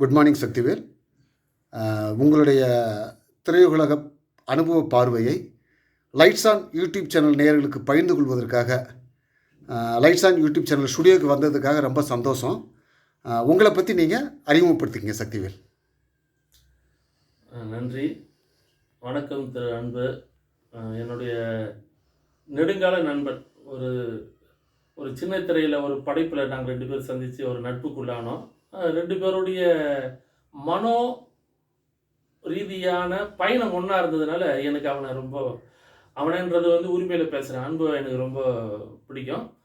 Good morning Sakthivel உங்களுடைய திரையுலக அனுபவ பார்வையை லைட்ஸ் ஆன் யூடியூப் சேனல் நேயர்களுக்கு பகிர்ந்து கொள்வதற்காக லைட்ஸ் ஆன் யூடியூப் சேனல் ஸ்டுடியோக்கு வந்ததுக்காக ரொம்ப சந்தோஷம். Uh, உங்களை பற்றி நீங்கள் அறிமுகப்படுத்திக்கங்க சக்திவேல் நன்றி. வணக்கம் திரு அன்பு. என்னுடைய நெடுங்கால நண்பன். ஒரு ஒரு சின்ன திரையில் ஒரு படைப்பில் நாங்கள் ரெண்டு பேரும் சந்தித்து ஒரு நட்புக்குள்ளானோம். ரெண்டு பேருடைய மனோ ரீதியான பயணம் ஒன்றா இருந்ததுனால எனக்கு அவனை ரொம்ப அவனன்றது வந்து உரிமையில் பேசுகிறேன் அன்பு எனக்கு ரொம்ப பிடிக்கும்.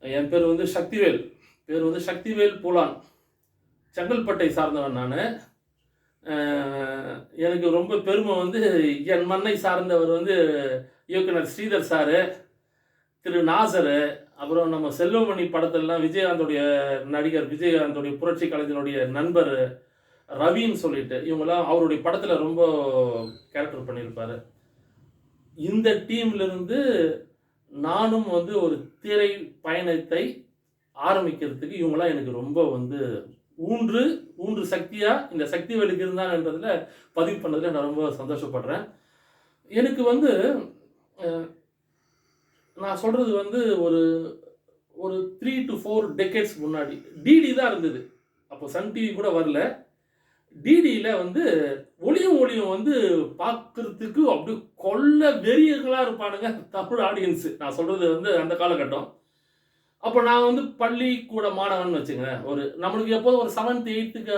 என் பேர் வந்து சக்திவேல். பேர் வந்து சக்திவேல் பூலான். செங்கல்பட்டை சார்ந்தவன் நான். எனக்கு ரொம்ப பெருமை வந்து என் மண்ணை சார்ந்தவர் வந்து இயக்குனர் ஸ்ரீதர் சாரு திரு நாசரு அப்புறம் நம்ம செல்வமணி படத்திலலாம் விஜயகாந்தோடைய நடிகர் விஜயகாந்தோடைய புரட்சி கலைஞனுடைய நண்பர் ரவின்னு சொல்லிட்டு இவங்கெல்லாம் அவருடைய படத்தில் ரொம்ப கேரக்டர் பண்ணியிருப்பார். இந்த டீம்லேருந்து நானும் வந்து ஒரு திரை பயணத்தை ஆரம்பிக்கிறதுக்கு இவங்களாம் எனக்கு ரொம்ப வந்து ஊன்று ஊன்று சக்தியாக இந்த சக்தி வேலுக்கு இருந்தாங்கன்றதில் பதிவு பண்ணதில் நான் ரொம்ப சந்தோஷப்படுறேன். எனக்கு வந்து நான் சொல்கிறது வந்து ஒரு ஒரு த்ரீ டு ஃபோர் டெக்கேட்ஸ் முன்னாடி. டிடி தான் இருந்தது. அப்போ சன் டிவி கூட வரல. டிடியில் வந்து ஒளியும் ஒளியும் வந்து பார்க்குறதுக்கு அப்படி கொல்ல வெறியர்களாக இருப்பானுங்க தமிழ் ஆடியன்ஸு நான் சொல்கிறது வந்து அந்த காலகட்டம். அப்போ நான் வந்து பள்ளிக்கூட மாணவன் வச்சுங்க ஒரு நம்மளுக்கு எப்போதும் ஒரு செவன்த் எயித்துக்கு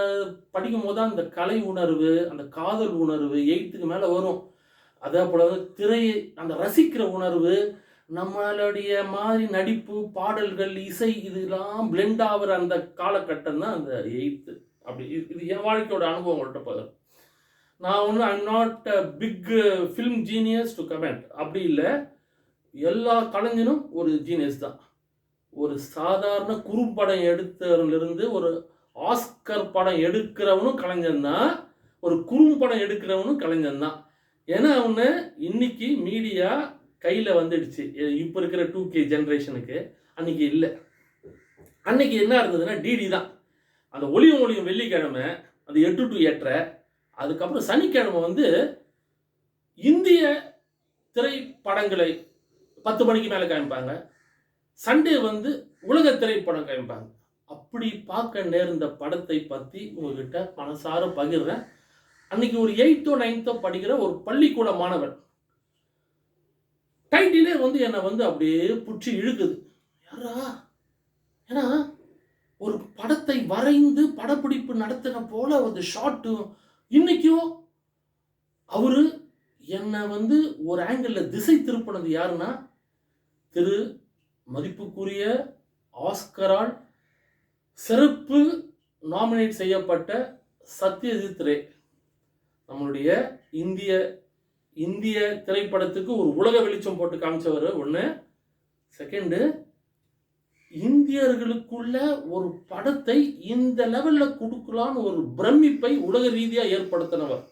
படிக்கும் போது தான் அந்த கலை உணர்வு அந்த காதல் உணர்வு எயித்துக்கு மேலே வரும். அதே போல் வந்து திரை அந்த ரசிக்கிற உணர்வு நம்மளுடைய மாதிரி நடிப்பு பாடல்கள் இசை இதெல்லாம் பிளெண்ட் ஆகிற அந்த காலகட்டம் தான் அந்த எயித்து அப்படி இது- என் வாழ்க்கையோட அனுபவம் உங்கள்கிட்ட பகிர்றேன். நான் ஒன்று I'm not a big film genius to comment அப்படி இல்லை. எல்லா கலைஞனும் ஒரு ஜீனியஸ் தான். ஒரு சாதாரண குறும்படம் எடுத்தவரிலிருந்து ஒரு ஆஸ்கர் படம் எடுக்கிறவனும் கலைஞன் தான். ஒரு குறும்படம் எடுக்கிறவனும் கலைஞன் தான். ஏன்னா அவனு இன்னைக்கு மீடியா கையில் வந்துடுச்சு. இப்போ இருக்கிற டூ கே ஜென்ரேஷனுக்கு அன்னைக்கு இல்லை. அன்னைக்கு என்ன இருந்ததுன்னா டிடி தான். அந்த ஒளியும் ஒளியும் வெள்ளிக்கிழமை அந்த எட்டு டு எட்டரை அதுக்கப்புறம் சனிக்கிழமை வந்து இந்திய திரைப்படங்களை பத்து மணிக்கு மேலே காமிப்பாங்க. சண்டே வந்து உலக திரைப்படம் காமிப்பாங்க. அப்படி பார்க்க நேர்ந்த படத்தை பற்றி உங்ககிட்ட மனசார பகிர்றேன். அன்னைக்கு ஒரு எயித்தோ நைன்த்தோ படிக்கிற ஒரு பள்ளிக்கூட மாணவன். டைட்டிலே வந்து என்னை வந்து அப்படியே புற்றி இழுக்குது. யாரா? ஏன்னா ஒரு படத்தை வரைந்து படப்பிடிப்பு நடத்தின போல ஒரு ஷார்ட்டு இன்னைக்கும் அவரு என்னை வந்து ஒரு ஆங்கிளில் திசை திருப்பினது யாருன்னா திரு மதிப்புக்குரிய ஆஸ்கரால் சிறப்பு நாமினேட் செய்யப்பட்ட சத்யஜித் ரே நம்மளுடைய இந்திய இந்திய திரைப்படத்துக்கு ஒரு உலக வெளிச்சம் போட்டு காமிச்சவர் ஒன்று செகண்டு இந்தியர்களுக்குள்ள ஒரு படத்தை இந்த லெவலில் கொடுக்கலான்னு ஒரு பிரமிப்பை உலக ரீதியாக ஏற்படுத்தினவர்.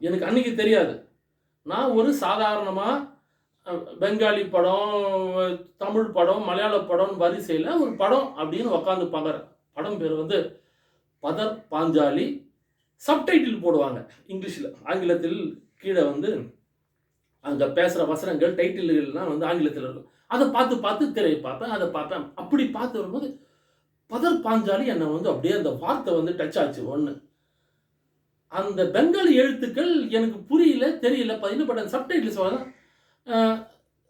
எனக்கு அன்னைக்கு தெரியாது. நான் ஒரு சாதாரணமாக பெங்காலி படம் தமிழ் படம் மலையாள படம் வரிசையில் ஒரு படம் அப்படின்னு உக்காந்து பார்க்குறேன் படம் பேர் வந்து பதர் பாஞ்சாலி. சப்டைட்டில் போடுவாங்க இங்கிலீஷில் ஆங்கிலத்தில் கீழே வந்து அங்கே பேசுகிற வசனங்கள் டைட்டில்கள்லாம் வந்து ஆங்கிலத்தில் இருக்கும். அதை பார்த்து பார்த்து திரையை பார்ப்பேன் அதை பார்ப்பேன். அப்படி பார்த்து வரும்போது பதர் பாஞ்சாலி என்னை வந்து அப்படியே அந்த வார்த்தை வந்து டச் ஆச்சு ஒன்று அந்த பெங்காலி எழுத்துக்கள் எனக்கு புரியல தெரியல. பதினு பட் சப்டைட்டில் சொல்ல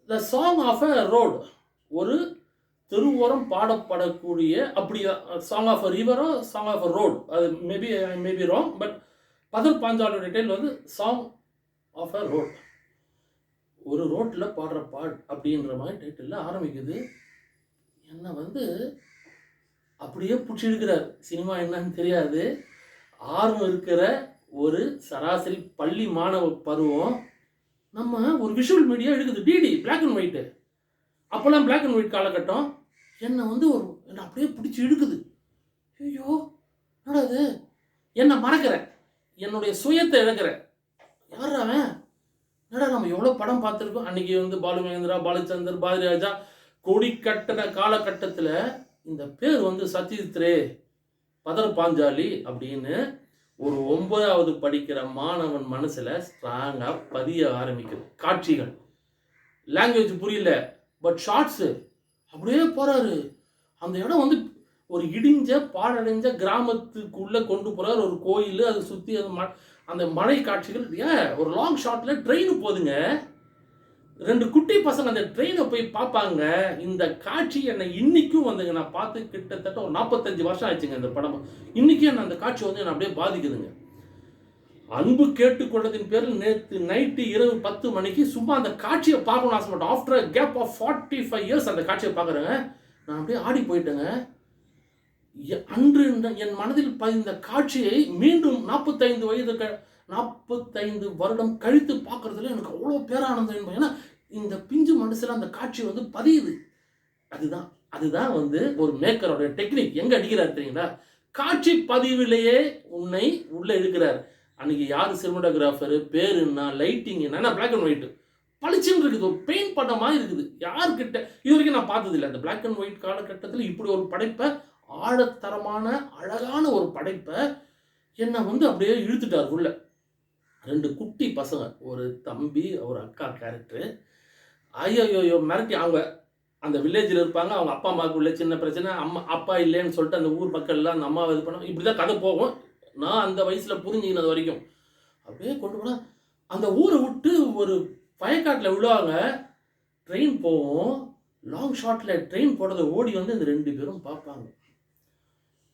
the song of a road ஒரு தெருவோரம் பாடப்படக்கூடிய அப்படி சாங் ஆஃப் அ ரிவரோ சாங் ஆஃப் அ ரோடு அது maybe maybe wrong but Pather பாஞ்சாலோட title வந்து சாங் ஆஃப் அ ரோட் ஒரு ரோட்டில் பாடுற பாட் அப்படின்ற மாதிரி டைட்டிலில் ஆரம்பிக்குது. என்னை வந்து அப்படியே பிடிச்சி எடுக்கிறார் சினிமா என்னன்னு தெரியாது. ஆர்வம் இருக்கிற ஒரு சராசரி பள்ளி மாணவ பருவம். நம்ம ஒரு விஷுவல் மீடியா எடுக்குது. டிடி பிளாக் அண்ட் ஒயிட்டு அப்போல்லாம் பிளாக் அண்ட் ஒயிட் காலகட்டம். என்னை வந்து ஒரு என்னை அப்படியே பிடிச்சி இழுக்குது. ஐயோ என்னடா இது? என்னை மறக்கிறேன். என்னுடைய சுயத்தை இழக்கிறேன். யார் அவன்? என்னடா நம்ம எவ்வளோ படம் பார்த்துருக்கோம்? அன்னைக்கு வந்து பாலு மகேந்திரா பாலச்சந்தர் பாரதிராஜா கொடி கட்டின காலகட்டத்தில் இந்த பேர் வந்து சத்யஜித்ரே பதர் பாஞ்சாலி அப்படின்னு ஒரு ஒன்பதாவது படிக்கிற மாணவன் மனசில் ஸ்ட்ராங்காக பதிய ஆரம்பிக்குது. காட்சிகள். லாங்குவேஜ் புரியல பட் ஷார்ட்ஸு அப்படியே போகிறாரு அந்த இடம் வந்து ஒரு இடிஞ்ச பாழடைஞ்ச கிராமத்துக்குள்ளே கொண்டு போகிறார் ஒரு கோயில் அதை சுற்றி அது ம- அந்த மலை காட்சிகள் ஏன் ஒரு லாங் ஷாட்டில் ட்ரெயின் போகுதுங்க ரெண்டு குட்டி பசங்க அந்த ட்ரெயினை போய் பார்ப்பாங்க இந்த காட்சி என்னை இன்னைக்கும் வந்துங்க. நான் பார்த்து கிட்டத்தட்ட ஒரு நாற்பத்தஞ்சு வருஷம் ஆச்சுங்க இந்த படம். இன்னைக்கும் என்ன அந்த காட்சி வந்து என்னை அப்படியே பாதிக்குதுங்க. அன்பு கேட்டுக்கொண்டதின் பேரில் நேற்று நைட்டு இரவு பத்து மணிக்கு சும்மா அந்த காட்சியை பார்க்கணும்னு ஆசைப்பட்டேன். After gap of forty five years அந்த காட்சியை பார்க்குறேங்க நான் அப்படியே ஆடி போயிட்டேங்க. அன்று இந்த- என் மனதில் பதிந்த காட்சியை மீண்டும் நாற்பத்தைந்து வயது க நாற்பத்தைந்து வருடம் கழித்து பார்க்கறதுல எனக்கு அவ்வளோ பேரானந்தம் என்பது. ஏன்னா இந்த பிஞ்சு மனசில் அந்த காட்சி வந்து பதியுது. அதுதான் அதுதான் வந்து ஒரு மேக்கரோட டெக்னிக். எங்கே அடிக்கிறார் தெரியுங்களா? காட்சி பதிவிலேயே உன்னை உள்ளே இழுக்கிறார். அன்னைக்கு யார் சினிமாட்டோகிராஃபரு பேர் என்ன லைட்டிங் என்ன பிளாக் அண்ட் ஒயிட் பளிச்சுன்னு இருக்குது ஒரு பெயிண்ட் படம் மாதிரி இருக்குது. யார்கிட்ட இது வரைக்கும் நான் பார்த்ததில்லை. அந்த பிளாக் அண்ட் ஒயிட் காலகட்டத்தில் இப்படி ஒரு படைப்பை ஆழத்தரமான அழகான ஒரு படைப்பை என்னை வந்து அப்படியே இழுத்துட்டார் உள்ள. ரெண்டு குட்டி பசங்க ஒரு தம்பி ஒரு அக்கா கேரக்டரு ஐயோயோ மிரட்டி அவங்க அந்த வில்லேஜில் இருப்பாங்க அவங்க அப்பா அம்மாவுக்கு உள்ள சின்ன பிரச்சனை அம்மா அப்பா இல்லைன்னு சொல்லிட்டு அந்த ஊர் மக்கள்லாம் அந்த அம்மாவை இது பண்ண இப்படி தான் கதை போகும். நான் அந்த வயசில் புரிஞ்சுக்கினது வரைக்கும். அப்படியே கொண்டு போனால் அந்த ஊரை விட்டு ஒரு வயக்காட்டில் விழுவாங்க. ட்ரெயின் போகும். லாங் ஷாட்டில் ட்ரெயின் போடுறத ஓடி வந்து இந்த ரெண்டு பேரும் பார்ப்பாங்க.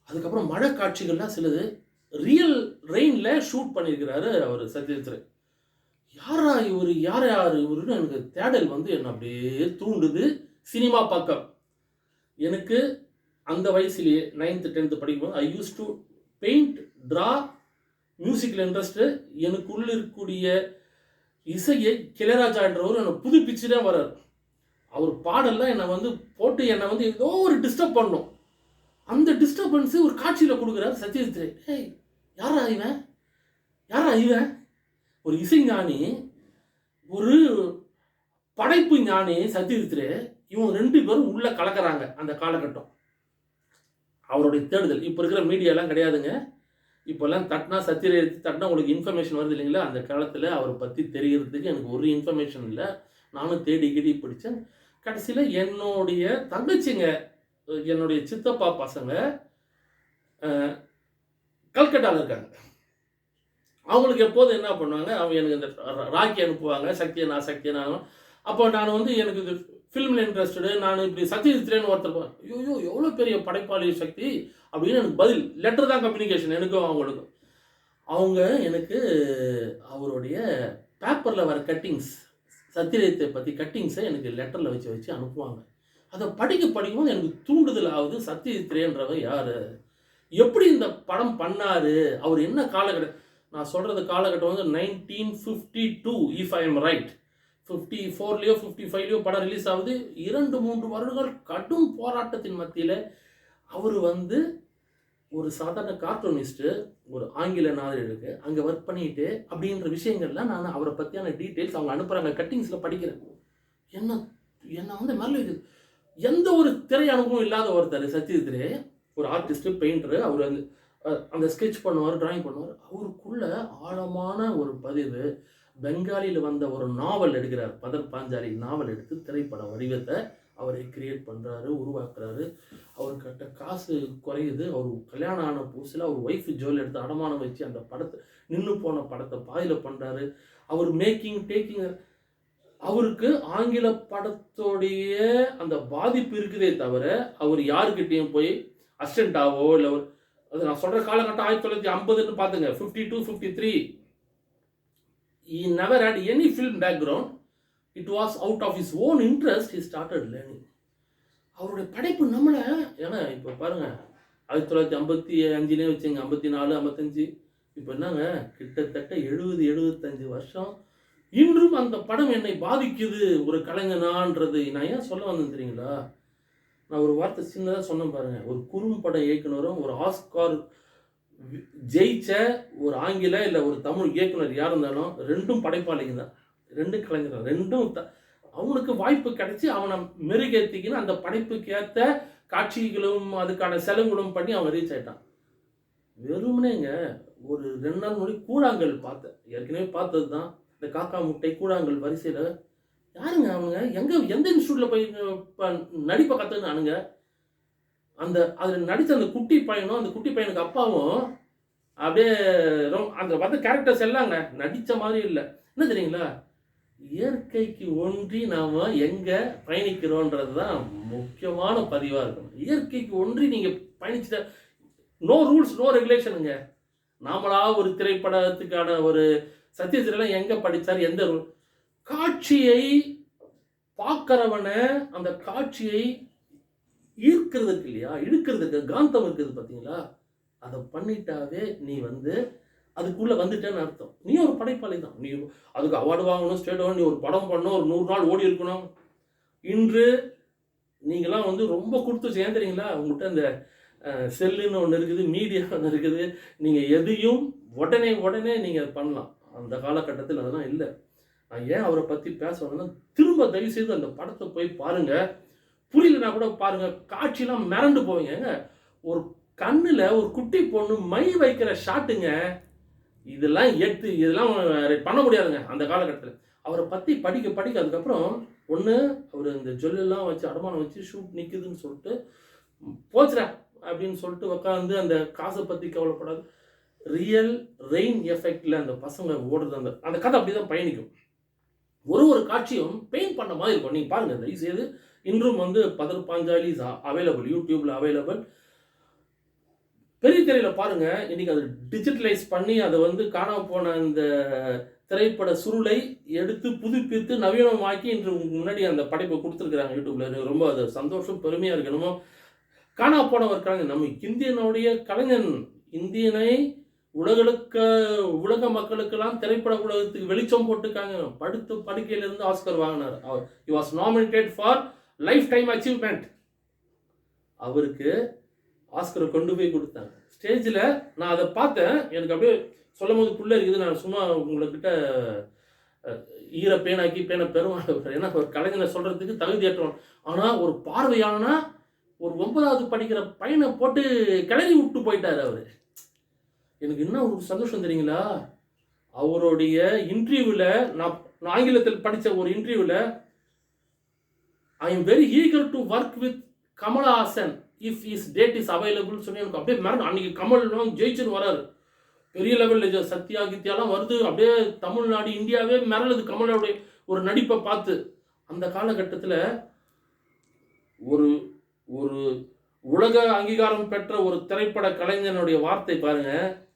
அதுக்கப்புறம் மழை காட்சிகள்லாம் சிலது ரியல் ரெயினில் ஷூட் பண்ணியிருக்கிறாரு அவர் சத்யஜித் யாரா இவர்? யார் யார் இவருன்னு எனக்கு தேடல் வந்து என்னை அப்படியே தூண்டுது சினிமா பக்கம். எனக்கு அந்த வயசுலேயே நைன்த்து டென்த்து படிக்கும்போது I use to paint draw மியூசிக்கில் இன்ட்ரெஸ்ட்டு எனக்குள்ள இருக்கக்கூடிய இசையை கிளையராஜான்றவர் என்னை புதுப்பிச்சு தான் வர்றார். அவர் பாடல்லாம் என்னை வந்து போட்டு என்னை வந்து ஏதோ ஒரு டிஸ்டர்ப் பண்ணும். அந்த டிஸ்டர்பன்ஸு ஒரு காட்சியில் கொடுக்குறார் சத்யஜித் ரே ஏய் யாரா இவன்? யாரா இவன்? ஒரு இசைஞானி ஒரு படைப்பு ஞானி சத்யஜித் ரே இவங்க ரெண்டு பேரும் உள்ளே கலக்கிறாங்க அந்த காலகட்டம். அவருடைய தேடுதல். இப்போ இருக்கிற மீடியாலாம் கிடையாதுங்க. இப்போல்லாம் தட்டினா சத்தியரை தட்டினா உங்களுக்கு இன்ஃபர்மேஷன் வருது இல்லைங்களா? அந்த காலத்தில் அவரை பற்றி தெரிகிறதுக்கு எனக்கு ஒரு இன்ஃபர்மேஷன் இல்லை. நானும் தேடி கிடி பிடிச்சேன். கடைசியில் என்னுடைய தங்கச்சிங்க என்னுடைய சித்தப்பா பசங்க கல்கட்டாவில் இருக்காங்க. அவங்களுக்கு எப்போதும் என்ன பண்ணுவாங்க அவங்க எனக்கு இந்த ரா- ராக்கி அனுப்புவாங்க சக்தியை நான் சக்தியை நான் அப்போ நான் வந்து எனக்கு இது ஃபிலிமில் இன்ட்ரெஸ்டடு நான் இப்படி சத்யஜித்ரேன்னு ஒருத்தர் ஐயோ எவ்வளோ பெரிய படைப்பாளி சக்தி அப்படின்னு எனக்கு பதில் லெட்டர் தான் கம்யூனிகேஷன் எனக்கும் அவங்களுக்கும். அவங்க எனக்கு அவருடைய பேப்பரில் வர கட்டிங்ஸ் சத்யஜித்தை பற்றி கட்டிங்ஸை எனக்கு லெட்டரில் வச்சு வச்சு அனுப்புவாங்க. அதை படிக்க படிக்கும்போது எனக்கு தூண்டுதல் ஆகுது சத்யஜித்ரேன்றவர் யார்? எப்படி இந்த படம் பண்ணாரு? அவர் என்ன காலகட்டம் நான் சொல்கிறது காலகட்டம் வந்து nineteen fifty two if I am right fifty ஃபோர்லேயோ fifty ஃபைவ்லேயோ படம் ரிலீஸ் ஆகுது. இரண்டு மூன்று வருடங்கள் கடும் போராட்டத்தின் மத்தியில் அவர் வந்து ஒரு சாதாரண கார்ட்டூனிஸ்ட்டு ஒரு ஆங்கில நாளிதழுக்கு அங்கே ஒர்க் பண்ணிட்டு அப்படின்ற விஷயங்கள்லாம் நான் அவரை பற்றியான டீட்டெயில்ஸ் அவங்க அனுப்புகிறாங்க கட்டிங்ஸில் படிக்கிறேன். என்ன என்ன வந்து நல்ல எந்த ஒரு திரை அனுபவம் இல்லாத ஒருத்தர் சத்யஜித்ரே ஒரு ஆர்டிஸ்ட் பெயிண்டர் அவர் அந்த அந்த ஸ்கெட்ச் பண்ணுவார் டிராயிங் பண்ணுவார் அவருக்குள்ள ஆழமான ஒரு பதிவு பெங்காலியில் வந்த ஒரு நாவல் எடுக்கிறார். பதர் பாஞ்சாலி நாவல் எடுத்து திரைப்பட வடிவத்தை அவரை கிரியேட் பண்ணுறாரு உருவாக்குறாரு. அவர்கிட்ட காசு குறையுது. அவர் கல்யாணம் ஆன புதுசில் அவர் ஒய்ஃப் ஜுவல் எடுத்து அடமானம் வச்சு அந்த படத்தை நின்று போன படத்தை பாதியில் பண்ணுறாரு அவர் மேக்கிங் டேக்கிங் அவருக்கு ஆங்கில படத்தோடைய அந்த பாதிப்பு இருக்குதே தவிர அவர் யாருக்கிட்டேயும் போய் அசிஸ்டண்ட்டாவோ இல்லை ஒரு அது நான் சொல்கிற காலகட்டம் ஆயிரத்தி தொள்ளாயிரத்தி ஐம்பதுன்னு பார்த்துங்க fifty two fifty three he never had any film background it was out of his own interest he started learning அவருடைய படைப்பு நம்மளை ஏன்னா இப்போ பாருங்க ஆயிரத்தி தொள்ளாயிரத்தி ஐம்பத்தி அஞ்சுலேயே வச்சுங்க ஐம்பத்தி நாலு ஐம்பத்தஞ்சு. இப்போ என்னங்க கிட்டத்தட்ட எழுபது எழுபத்தஞ்சு வருஷம் இன்றும் அந்த படம் என்னை பாதிக்குது ஒரு கலைஞனான்றது. நான் ஏன் சொல்ல வந்தேன் தெரியுங்களா? நான் ஒரு வார்த்தை சின்னதாக சொன்னேன் பாருங்க. ஒரு குறும்பட இயக்குனரும் ஒரு ஆஸ்கார் ஜெயிச்ச ஒரு ஆங்கில இல்லை ஒரு தமிழ் இயக்குனர் யார் இருந்தாலும் ரெண்டும் படைப்பாளிங்க தான். ரெண்டும் கலைஞர் தான். ரெண்டும் த- அவனுக்கு வாய்ப்பு கிடைச்சி அவனை மெருகேற்றிக்கின்னு அந்த படைப்புக்கு ஏற்ற காட்சிகளும் அதுக்கான செலவுகளும் பண்ணி அவன் ரீச் ஆயிட்டான். வெறுமனேங்க ஒரு ரெண்டு நாள் முன்னாடி கூழாங்கல் பார்த்தேன். ஏற்கனவே பார்த்தது தான் இந்த காக்கா முட்டை கூழாங்கல் வரிசையில் யாருங்க அவங்க? எங்கே எந்த இன்ஸ்டியூட்டில் போய் நடிப்பை கற்றுனானுங்க அந்த அதில் நடித்த அந்த குட்டி பையனும் அந்த குட்டி பையனுக்கு அப்பாவும் அப்படியே ரொம்ப அந்த பார்த்த கேரக்டர்ஸ் எல்லாங்க நடித்த மாதிரி இல்லை. என்ன தெரியுங்களா? இயற்கைக்கு ஒன்றி நாம் எங்கே பயணிக்கிறோன்றது தான் முக்கியமான பதிவாக இருக்கணும். இயற்கைக்கு ஒன்றி நீங்கள் பயணிச்சிட்ட நோ ரூல்ஸ் நோ ரெகுலேஷனுங்க நாமளா ஒரு திரைப்படத்துக்கான ஒரு சத்யசிரெல்லாம் எங்கே படித்தார் எந்த காட்சியை பார்க்கறவனை அந்த காட்சியை ஈர்க்கிறதுக்கு இல்லையா? இழுக்கிறதுக்கு காந்தம் இருக்குது பார்த்தீங்களா? அதை பண்ணிட்டாவே நீ வந்து அதுக்குள்ளே வந்துட்டேன்னு அர்த்தம். நீ ஒரு படைப்பாளி தான். நீ அதுக்கு அவார்டு வாங்கணும் ஸ்டேட் வாங்கணும் நீ ஒரு படம் பண்ணணும் ஒரு நூறு நாள் ஓடி இருக்கணும். இன்று நீங்களாம் வந்து ரொம்ப கொடுத்து சேர்ந்துறீங்களா உங்கள்கிட்ட அந்த செல்லுன்னு ஒன்று இருக்குது மீடியா ஒன்று இருக்குது. நீங்கள் எதையும் உடனே உடனே நீங்கள் பண்ணலாம். அந்த காலகட்டத்தில் அதெல்லாம் இல்லை. நான் ஏன் அவரை பற்றி பேச திரும்ப தயவு செய்து அந்த படத்தை போய் பாருங்க. புரியலனா கூட பாருங்க. காட்சியெல்லாம் மிரண்டு போவீங்க. ஒரு கண்ணில் ஒரு குட்டி பொண்ணு மை வைக்கிற ஷாட்டுங்க இதெல்லாம் எடுத்து இதெல்லாம் பண்ண முடியாதுங்க அந்த காலகட்டத்தில். அவரை பற்றி படிக்க படிக்க அதுக்கப்புறம் ஒன்று அவர் இந்த ஜொல்லெல்லாம் வச்சு அடமானம் வச்சு ஷூட் நிற்குதுன்னு சொல்லிட்டு போச்சுடா அப்படின்னு சொல்லிட்டு உட்காந்து அந்த காசை பற்றி கவலைப்படாது. ரியல் ரெயின் எஃபெக்டில் அந்த பசங்க ஓடுறது அந்த அந்த கதை அப்படி தான் பயணிக்கும். ஒரு ஒரு காட்சியும் பெயிண்ட் பண்ண மாதிரி இருக்கும். நீங்கள் பாருங்கள் தயவு செய்து இன்றும் வந்து பதர் பாஞ்சாலி அவைலபிள் யூடியூப்பில் அவைலபிள் பெரிய திரையில் பாருங்க இன்னைக்கு அதை டிஜிட்டலைஸ் பண்ணி அதை வந்து காணாம போன அந்த திரைப்பட சுருளை எடுத்து புதுப்பித்து நவீனமாக்கி இன்று முன்னாடி அந்த படைப்பை கொடுத்துருக்குறாங்க யூடியூப்பில் எனக்கு ரொம்ப அது சந்தோஷம் பெருமையாக இருக்கணுமோ காணா போனவர் கலைஞர் நம்ம இந்தியனுடைய கலைஞன் இந்தியனை உலகளுக்கு உலக மக்களுக்கெல்லாம் திரைப்பட உலகத்துக்கு வெளிச்சம் போட்டுக்காங்க படுத்து படுக்கையிலிருந்து ஆஸ்கர் வாங்கினார் அவர். He was nominated for lifetime achievement அவருக்கு ஆஸ்கரை கொண்டு போய் கொடுத்தாங்க. ஸ்டேஜில் நான் அதை பார்த்தேன். எனக்கு அப்படியே சொல்லும் போது புள்ள இருக்குது. நான் சும்மா உங்கள்கிட்ட ஈர பேனாக்கி பேனை பெருமாள் ஏன்னா ஒரு கலைஞனை சொல்கிறதுக்கு தகுதியற்றவன் ஆனால் ஒரு பார்வையானா ஒரு ஒன்பதாவது படிக்கிற பையனை போட்டு கிளறி விட்டு போயிட்டார் அவர். எனக்கு என்ன ஒரு சந்தோஷம் தெரியுங்களா? அவருடைய இன்டர்வியூவில் நான் நான் ஆங்கிலத்தில் படித்த ஒரு இன்டர்வியூவில் I am very eager to work with Kamal Haasan if is that is அவைலபிள்னு சொல்லி எனக்கு. அப்படியே மறந்து அன்னைக்கு கமல்லாம் ஜெயிச்சுன்னு வராரு. பெரிய லெவலில் சத்யா கித்யாலாம் வருது. அப்படியே தமிழ்நாடு இந்தியாவே மிரளுது கமலோடைய ஒரு நடிப்பை பார்த்து. அந்த காலகட்டத்தில் ஒரு ஒரு உலக அங்கீகாரம் பெற்ற ஒரு திரைப்பட கலைஞனுடைய வார்த்தை பாருங்கள்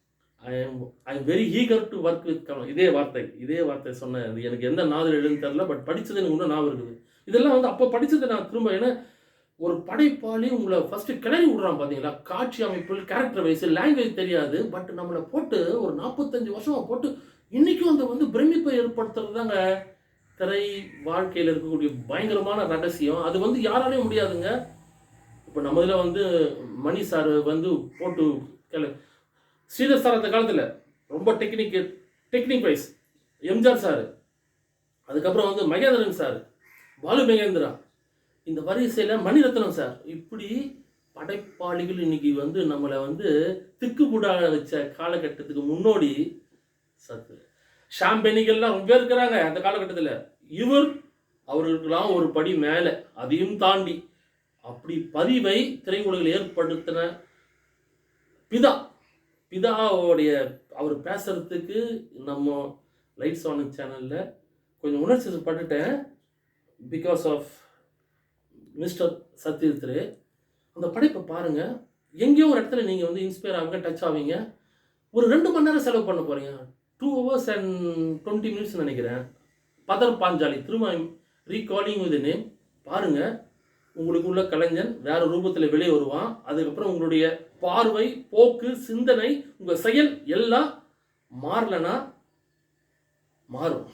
I am I am very eager to work with Kamal இதே வார்த்தை இதே வார்த்தை சொன்னேன் அது எனக்கு எந்த நாவல் எழுதுன்னு தெரில பட் படித்தது எனக்கு இன்னும் ஞாபகம் இருக்குது. இதெல்லாம் வந்து அப்போ படித்ததை நான் திரும்ப ஏன்னா ஒரு படைப்பாளி உங்களை ஃபஸ்ட்டு கிளறி விடுறான் பார்த்தீங்களா காட்சி அமைப்பில் கேரக்டர் வைஸ் லாங்குவேஜ் தெரியாது பட் நம்மளை போட்டு ஒரு நாற்பத்தஞ்சு வருஷம் போட்டு இன்றைக்கும் அந்த வந்து பிரமிப்பை ஏற்படுத்துறது தாங்க திரை வாழ்க்கையில் இருக்கக்கூடிய பயங்கரமான ரகசியம். அது வந்து யாராலையும் முடியாதுங்க. இப்போ நம்ம இதில் வந்து மணி சார் வந்து போட்டு கிள ஸ்ரீதர் சார் அந்த காலத்தில் ரொம்ப technique technique wise MGR sir. அதுக்கப்புறம் வந்து மகேந்திரன் சார் பாலு மகேந்திரா. இந்த வரிசையில் மணிரத்னம் சார். இப்படி படைப்பாளிகள் இன்னைக்கு வந்து நம்மளை வந்து திக்குபுடா வச்ச காலகட்டத்துக்கு முன்னோடி சத்து ஷாம்பெனிகள்லாம் ரொம்ப இருக்கிறாங்க அந்த காலகட்டத்தில். இவர் அவர்களுக்கெல்லாம் ஒரு படி மேலே அதையும் தாண்டி. அப்படி பதிவை திரையுலகில் ஏற்படுத்தின பிதா. பிதாவோடைய அவர் பேசுறதுக்கு நம்ம லைட்ஸ் ஆன் சேனலில் கொஞ்சம் உணர்ச்சி பட்டுட்டேன் பிகாஸ் ஆஃப் மிஸ்டர் சத்யத்ரு அந்த படைப்பை பாருங்க. எங்கேயோ ஒரு இடத்துல நீங்கள் வந்து இன்ஸ்பயர் ஆகுங்க டச் ஆவீங்க. ஒரு ரெண்டு மணி நேரம் செலவு பண்ண போகிறீங்க two hours and twenty minutes நினைக்கிறேன். பதர் பாஞ்சாலி திரும்ப ரீகாலிங் வித் நேம் பாருங்கள் உங்களுக்கு உள்ள கலைஞன் வேற ரூபத்தில் வெளியே வருவான். அதுக்கப்புறம் உங்களுடைய பார்வை போக்கு சிந்தனை உங்கள் செயல் எல்லாம் மாறலனா மாறும்.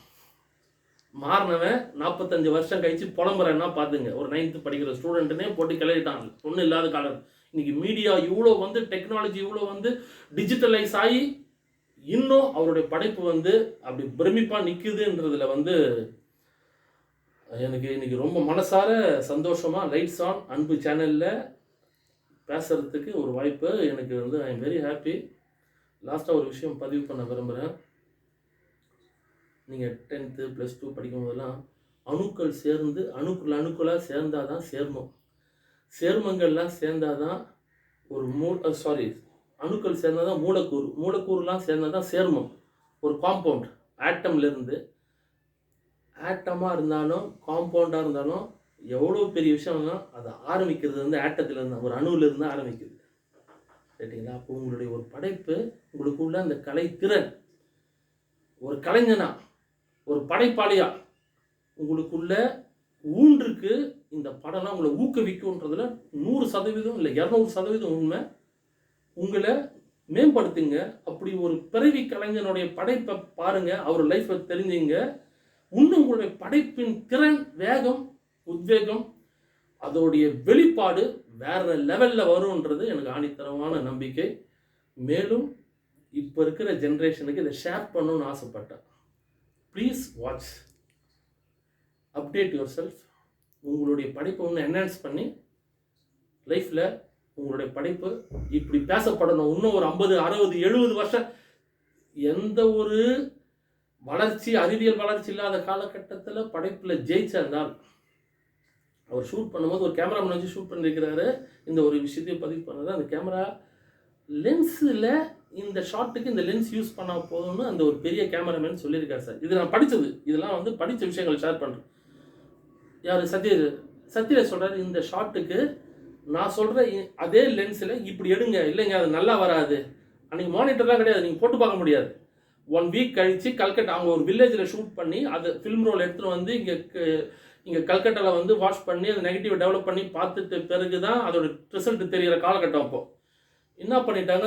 மாறினவன் நாற்பத்தஞ்சு வருஷம் கழிச்சு புலம்புறேன்னா பார்த்துங்க ஒரு நைன்த்து படிக்கிற ஸ்டூடெண்ட்டுனே போட்டு கிளறிட்டான். ஒன்றும் இல்லாத காலம். இன்னைக்கு மீடியா இவ்வளோ வந்து டெக்னாலஜி இவ்வளோ வந்து டிஜிட்டலைஸ் ஆகி இன்னும் அவருடைய படைப்பு வந்து அப்படி பிரமிப்பாக நிற்குதுன்றதுல வந்து எனக்கு இன்றைக்கி ரொம்ப மனசார சந்தோஷமாக லைட்ஸ் ஆன் அன்பு சேனலில் பேசுறதுக்கு ஒரு வாய்ப்பு. எனக்கு வந்து ஐ எம் வெரி ஹாப்பி லாஸ்ட்டாக ஒரு விஷயம் பதிவு பண்ண விரும்புகிறேன் நீங்கள் டென்த்து ப்ளஸ் டூ படிக்கும் போதெல்லாம் அணுக்கள் சேர்ந்து அணுக்கள் அணுக்களாக சேர்ந்தாதான் தான் சேர்மம். சேர்மங்கள்லாம் சேர்ந்தாதான் ஒரு மூ சாரி அணுக்கள் சேர்ந்தால் தான் மூலக்கூறு. மூலக்கூறுலாம் சேர்ந்தால் தான் சேர்மம். ஒரு காம்பவுண்ட் ஆட்டம்லேருந்து ஆட்டமாக இருந்தாலும் காம்பவுண்டாக இருந்தாலும் எவ்வளோ பெரிய விஷயம்னா அது ஆரம்பிக்கிறது வந்து ஆட்டத்திலேருந்து ஒரு அணுவிலிருந்து ஆரம்பிக்குது. சரிங்களா? அப்போ உங்களுடைய ஒரு படைப்பு உங்களுக்குள்ள அந்த கலைத்திறன் ஒரு கலைஞனா ஒரு படைப்பாளியா உங்களுக்குள்ள ஊன்றுக்கு இந்த படம்லாம் உங்களை ஊக்குவிக்கும்ன்றதுல நூறு சதவீதம் இல்லை இரநூறு சதவீதம் உண்மை. உங்களை மேம்படுத்துங்க. அப்படி ஒரு பிறவி கலைஞனுடைய படைப்பை பாருங்கள் அவர் லைஃப்பை தெரிஞ்சுங்க இன்னும் உங்களுடைய படைப்பின் திறன் வேகம் உத்வேகம் அதோடைய வெளிப்பாடு வேற லெவலில் வரும்ன்றது எனக்கு ஆணித்தரமான நம்பிக்கை. மேலும் இப்போ இருக்கிற ஜென்ரேஷனுக்கு இதை ஷேர் பண்ணணும்னு ஆசைப்பட்டேன். Please watch update yourself உங்களுடைய படைப்பை ஒன்று என்ஹான்ஸ் பண்ணி லைஃப்பில் உங்களுடைய படைப்பு இப்படி பேசப்படணும். இன்னும் ஒரு ஐம்பது அறுபது எழுபது வருஷம் எந்த ஒரு வளர்ச்சி அறிவியல் வளர்ச்சி இல்லாத காலகட்டத்தில் படைப்பில் ஜெயிச்சிருந்தால் அவர் ஷூட் பண்ணும்போது ஒரு கேமராமேன் வச்சு ஷூட் பண்ணியிருக்கிறாரு இந்த ஒரு விஷயத்தையும் பதிவு பண்ணது அந்த கேமரா லென்ஸில் இந்த ஷாட்டுக்கு இந்த லென்ஸ் யூஸ் பண்ணால் போதும்னு அந்த ஒரு பெரிய கேமராமேன் சொல்லியிருக்காரு சார். இது நான் படித்தது இதெல்லாம் வந்து படித்த விஷயங்கள் ஷேர் பண்ணுறேன் யார்? சத்ய சத்ய சொல்கிறார் இந்த ஷாட்டுக்கு நான் சொல்கிற அதே லென்ஸில் இப்படி எடுங்க. இல்லைங்க அது நல்லா வராது. அன்றைக்கி மானிட்டர்லாம் கிடையாது. நீங்கள் போட்டு பார்க்க முடியாது. ஒன் வீக் கழித்து கல்கட்டா அவங்க ஒரு வில்லேஜில் ஷூட் பண்ணி அதை ஃபில்ம் ரோல் எடுத்துகிட்டு வந்து இங்கே இங்கே கல்கட்டாவில் வந்து வாஷ் பண்ணி அது நெகட்டிவ் டெவலப் பண்ணி பார்த்துட்டு பிறகு தான் அதோட ரிசல்ட் தெரிகிற காலகட்டம் அப்போது என்ன பண்ணிட்டாங்க?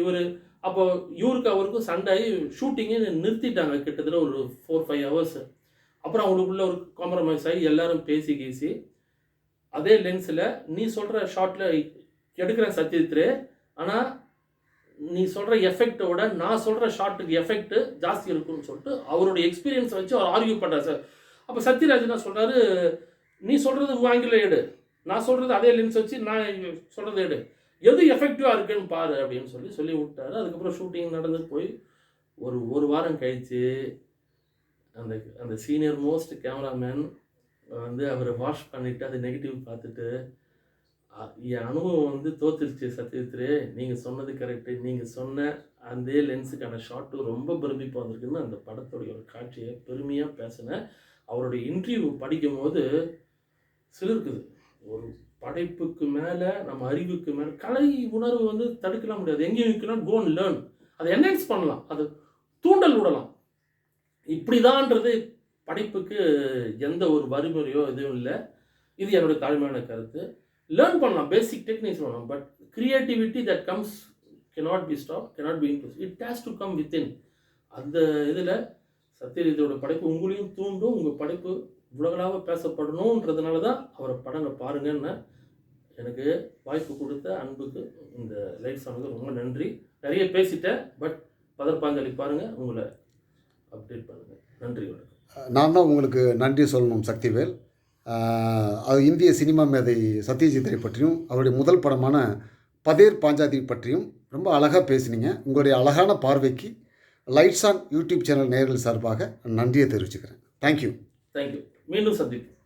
இவர் அப்போ இவருக்கு அவருக்கும் சண்டை ஆகி ஷூட்டிங்கே நிறுத்திட்டாங்க கிட்டத்தட்ட ஒரு ஃபோர் ஃபைவ் ஹவர்ஸ் அப்புறம் அவங்களுக்குள்ள ஒரு காம்ப்ரமைஸ் ஆகி எல்லாரும் பேசி கீசி. அதே லென்ஸில் நீ சொல்கிற ஷாட்டில் எடுக்கிறேன் சத்யத்ரே ஆனால் நீ சொல்கிற எஃபெக்டோட நான் சொல்கிற ஷார்ட்டுக்கு எஃபெக்ட் ஜாஸ்தி இருக்கும்னு சொல்லிட்டு அவருடைய எக்ஸ்பீரியன்ஸை வச்சு அவர் ஆர்கியூ பண்ணுறார் சார். அப்போ சத்யராஜ் என்ன சொல்கிறாரு நீ சொல்கிறது வாங்கில எடு. நான் சொல்கிறது அதே லென்ஸ் வச்சு நான் சொல்கிறது எடு. எது எஃபெக்டிவாக இருக்குன்னு பாரு அப்படின்னு சொல்லி சொல்லி விட்டாரு. அதுக்கப்புறம் ஷூட்டிங் நடந்து போய் ஒரு ஒரு வாரம் கழித்து அந்த அந்த சீனியர் மோஸ்ட் கேமராமேன் வந்து அவரை வாஷ் பண்ணிவிட்டு அது நெகட்டிவ் பார்த்துட்டு என் அனுபவம் வந்து தோத்துருச்சு சத்யத்ரே நீங்கள் சொன்னது கரெக்டு நீங்கள் சொன்ன அந்த லென்ஸுக்கான ஷாட்டும் ரொம்ப பிரமிப்பாக வந்திருக்குன்னு அந்த படத்துடைய ஒரு காட்சியை பெருமையாக பேசினேன் அவருடைய இன்டர்வியூ படிக்கும் போது சிலிருக்குது. ஒரு படைப்புக்கு மேலே நம்ம அறிவுக்கு மேலே கலை உணர்வு வந்து தடுக்கலாம் முடியாது. எங்கேயும் வைக்கலாம் கோன் லேர்ன் அதை என்ஹான்ஸ் பண்ணலாம். அது தூண்டல் விடலாம். இப்படிதான்றது படைப்புக்கு எந்த ஒரு வறுமுறையோ எதுவும் இல்லை. இது என்னுடைய தாழ்மையான கருத்து. லேர்ன் பண்ணலாம் பேசிக் டெக்னிக்ஸ் பண்ணலாம் but creativity that comes cannot be stop cannot be include it has to come within அந்த இதில் சத்யஜித்தோட படைப்பு உங்களையும் தூண்டும் உங்கள் படைப்பு உலகளாக பேசப்படணுன்றதுனால தான் அவரை படங்களை பாருங்கன்னு எனக்கு வாய்ப்பு கொடுத்த அன்புக்கு இந்த லைஃப் சாங்கு ரொம்ப நன்றி. நிறைய பேசிட்டேன் பட் பதர்பாஞ்சலி பாருங்கள் உங்களை அப்டேட் பண்ணுங்கள் நன்றி வணக்கம். நான் தான் உங்களுக்கு நன்றி சொல்லணும் சக்திவேல். அது இந்திய சினிமா மேதை சத்யஜித்ரை பற்றியும் அவருடைய முதல் படமான பதேர் பாஞ்சாதி பற்றியும் ரொம்ப அழகாக பேசுனீங்க. உங்களுடைய அழகான பார்வைக்கு லைட்ஸ் ஆன் யூடியூப் சேனல் நேரில் சார்பாக நன்றியை தெரிவிச்சுக்கிறேன். தேங்க்யூ தேங்க்யூ மீண்டும் சந்திப்போம்.